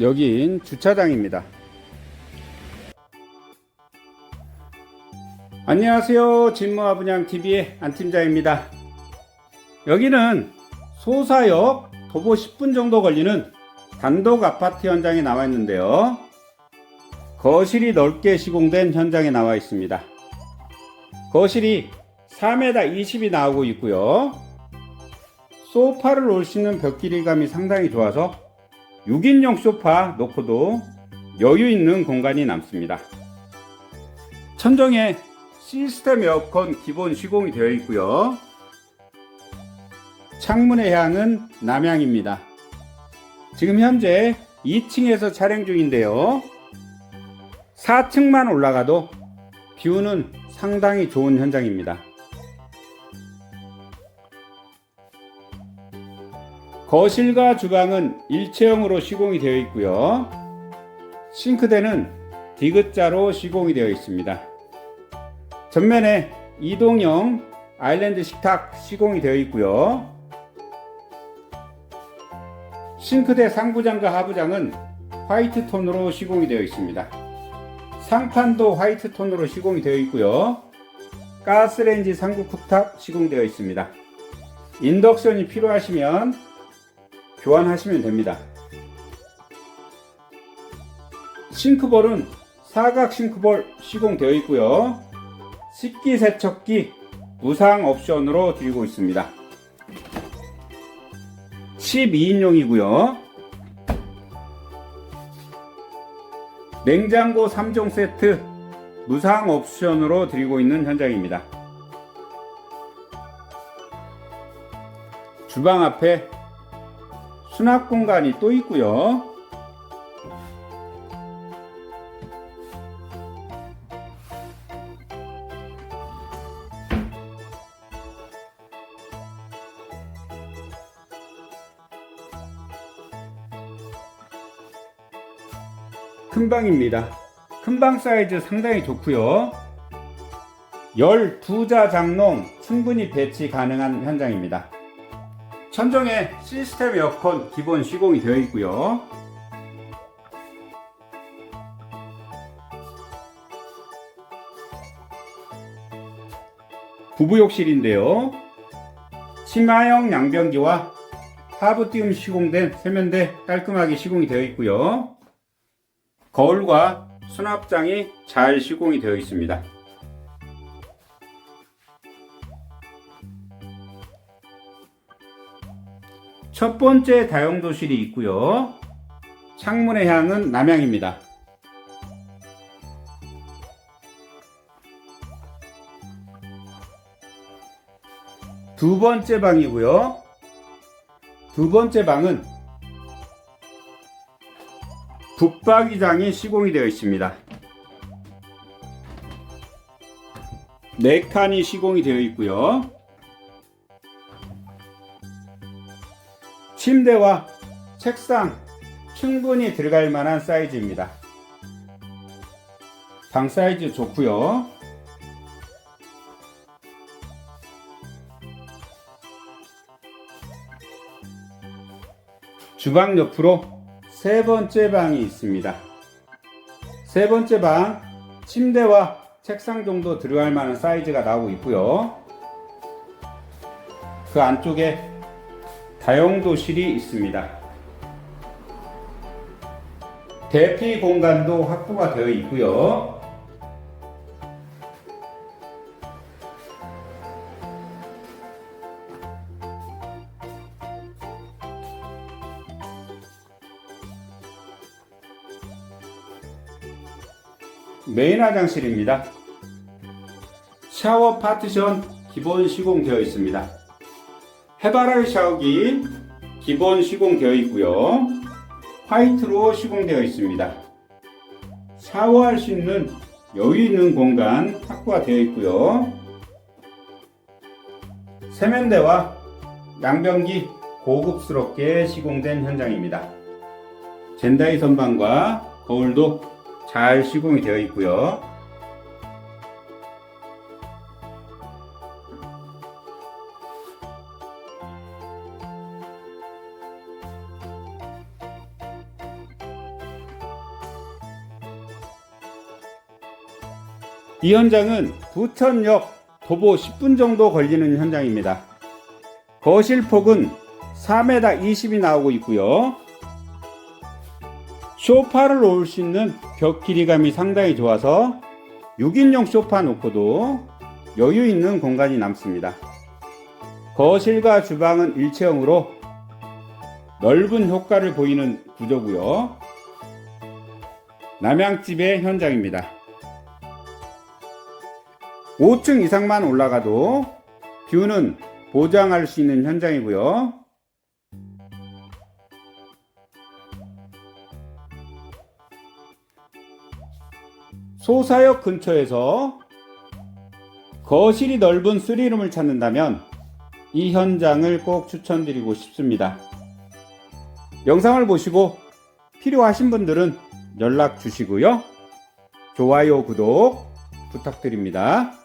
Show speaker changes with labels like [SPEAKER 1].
[SPEAKER 1] 여긴 주차장입니다. 안녕하세요. 진모아 분양 TV의 안 팀장입니다. 여기는 소사역 도보 10분 정도 걸리는 단독 아파트 현장에 나와 있는데요. 거실이 넓게 시공된 현장에 나와 있습니다. 거실이 4m 20이 나오고 있고요. 소파를 놓을 수 있는 벽 길이감이 상당히 좋아서 6인용 소파 놓고도 여유 있는 공간이 남습니다. 천정에 시스템 에어컨 기본 시공이 되어 있고요. 창문의 향은 남향입니다. 지금 현재 2층에서 촬영 중인데요. 4층만 올라가도 뷰는 상당히 좋은 현장입니다. 거실과 주방은 일체형으로 시공이 되어 있고요. 싱크대는 디귿자로 시공이 되어 있습니다. 전면에 이동형 아일랜드 식탁 시공이 되어 있고요. 싱크대 상부장과 하부장은 화이트 톤으로 시공이 되어 있습니다. 상판도 화이트 톤으로 시공이 되어 있고요. 가스레인지 상부 쿡탑 시공되어 있습니다. 인덕션이 필요하시면 교환하시면 됩니다. 싱크볼은 사각 싱크볼 시공되어 있고요. 식기 세척기 무상 옵션으로 드리고 있습니다. 12인용이고요. 냉장고 3종 세트 무상 옵션으로 드리고 있는 현장입니다. 주방 앞에 수납 공간이 또 있고요. 큰 방입니다. 큰 방 사이즈 상당히 좋고요. 12자 장롱 충분히 배치 가능한 현장입니다. 천정에 시스템 에어컨 기본 시공이 되어 있고요. 부부욕실인데요. 치마형 양변기와 하부 띄움 시공된 세면대 깔끔하게 시공이 되어 있고요. 거울과 수납장이 잘 시공이 되어 있습니다. 첫 번째 다용도실이 있고요. 창문의 향은 남향입니다. 두 번째 방이고요. 두 번째 방은 붙박이장이 시공이 되어 있습니다. 네 칸이 시공이 되어 있고요. 침대와 책상 충분히 들어갈 만한 사이즈입니다. 방 사이즈 좋고요. 주방 옆으로 세 번째 방이 있습니다. 세 번째 방 침대와 책상 정도 들어갈 만한 사이즈가 나오고 있고요. 그 안쪽에 다용도실이 있습니다. 대피 공간도 확보가 되어 있고요. 메인 화장실입니다. 샤워 파티션 기본 시공되어 있습니다. 해바라기 샤워기 기본 시공되어 있고요. 화이트로 시공되어 있습니다. 샤워할 수 있는 여유 있는 공간 확보가 되어 있고요. 세면대와 양변기 고급스럽게 시공된 현장입니다. 젠다이 선반과 거울도 잘 시공이 되어 있고요. 이 현장은 부천역 도보 10분 정도 걸리는 현장입니다. 거실 폭은 4m 20이 나오고 있고요. 소파를 놓을 수 있는 벽 길이감이 상당히 좋아서 6인용 소파 놓고도 여유 있는 공간이 남습니다. 거실과 주방은 일체형으로 넓은 효과를 보이는 구조고요. 남양집의 현장입니다. 5층 이상만 올라가도 뷰는 보장할 수 있는 현장이고요. 소사역 근처에서 거실이 넓은 쓰리룸을 찾는다면 이 현장을 꼭 추천드리고 싶습니다. 영상을 보시고 필요하신 분들은 연락 주시고요. 좋아요, 구독 부탁드립니다.